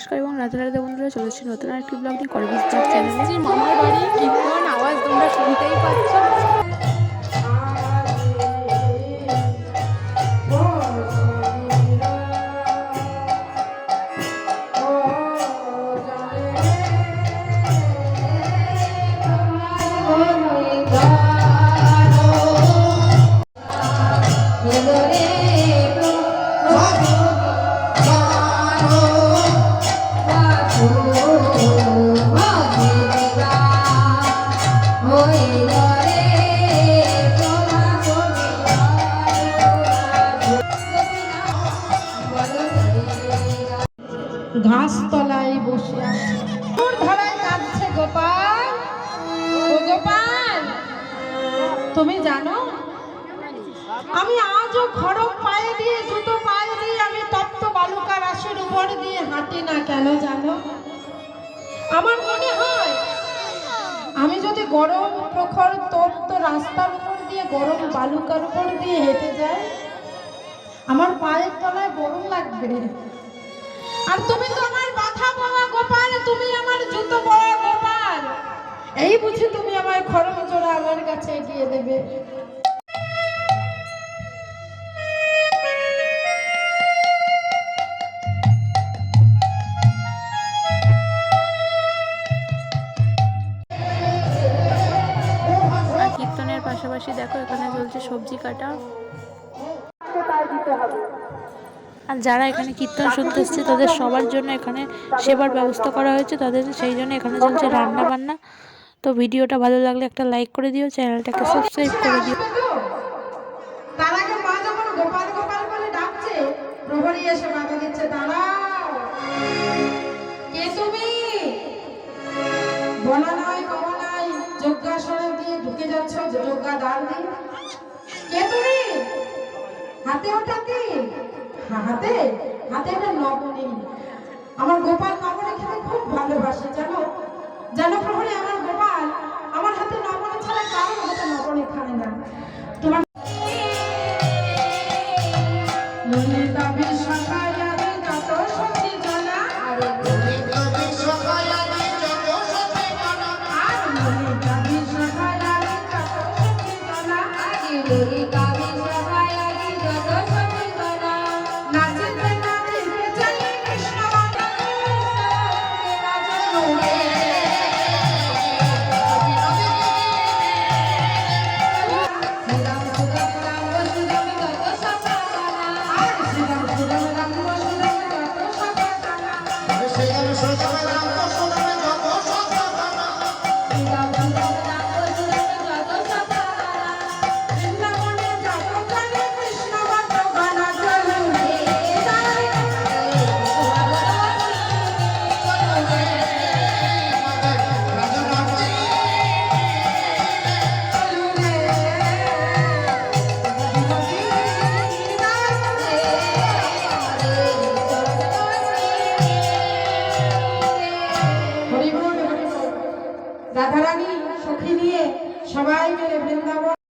নমস্কার এবং রাধা রাধা বন্ধুরা চলেছি নতুন আরেকটি ব্লগ নিয়ে। করবিস চ্যানেলে। মামার বাড়ি, কীর্তন, আওয়াজ তোমরা শুনতেই পাচ্ছ। ঘাস তলায় বসে আছে। ধরায় কাঁদছে গোপাল। ও গোপাল, তুমি জানো, আমি আজও খড়ক পায়ে দিয়ে, জুতো পায়ে দিয়ে, আমি তপ্ত বালুকা রাশির উপর দিয়ে হাঁটি না কেন জানো? আমার মনে হয়, আমি যদি গরম প্রখর তপ্ত রাস্তার উপর দিয়ে, গরম বালুকার উপর দিয়ে হেঁটে যাই, আমার পায়ের তলায় গরম লাগবে। আর তুমি তো আমার মাথা পাওয়া গোপাল তুমি আমার জুতো পরা গোপাল। এই বুঝি তুমি আমার খরম জোড়া আমার কাছে এগিয়ে দেবে। কীর্তনের পাশাপাশি দেখো এখানে চলছে সবজি কাটা। আর যারা এখানে কীর্তন শুনতে এসছে, তাদের সবার জন্য এখানে সেবার ব্যবস্থা করা হয়েছে, তাদের সেই জন্য এখানে চলছে রান্না বান্না তো ভিডিওটা ভালো লাগলে একটা লাইক করে দিও, চ্যানেলটাকে সাবস্ক্রাইব করে দিও। হাতে ওটা হাতে? হাতে একটা নবনী আমার গোপাল নবনী খেতে খুব ভালোবাসে জানো? জানো প্রহরী আমার গোপাল আমার হাতে নবনী ছাড়া কারোর হাতে নবনী খায় না। তোমার ললিতা বিশ্বকায় যত জানা আর সেখানে সকালে রাম কৃষ্ণ রাধারানী সখী নিয়ে সবাই মিলে বৃন্দাবন